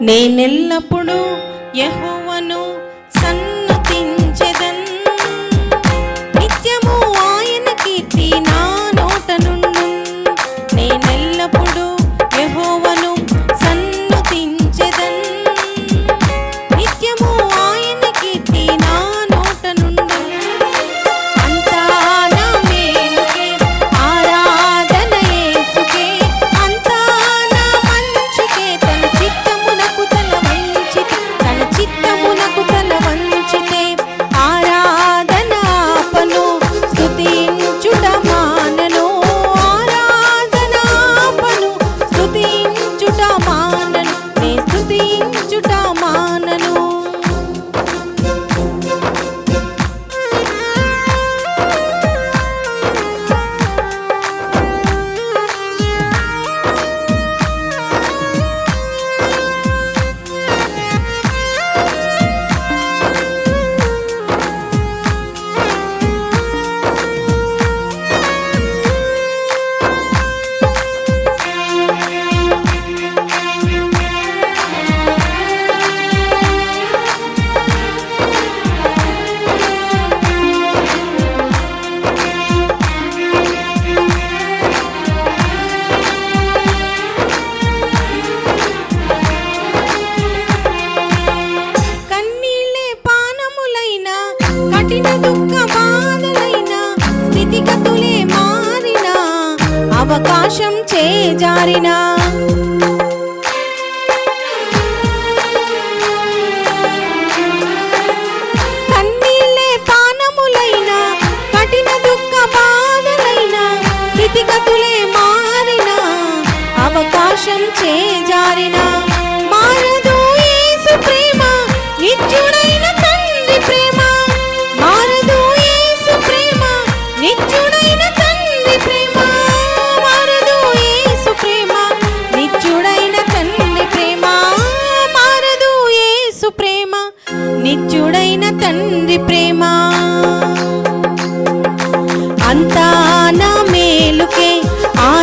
నేనెల్లప్పుడూ యహోవను చేజారినా.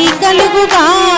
శాంతి కలుగుగా.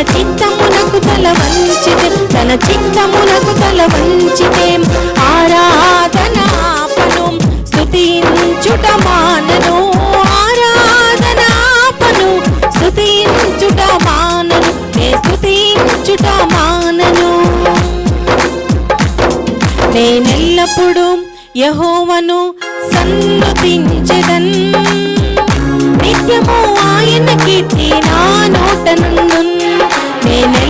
తన చిత్తమునకు తల వంచితే ఆరాధనాపను స్థుతించుట మానను ఆరాధనాపను స్థుతించుట మానను నే స్థుతించుట మానను నేనెల్లప్పుడు యహోవను సన్నుతించెదన్. నిత్యము ఆయన కీర్తి నా నోట Nene.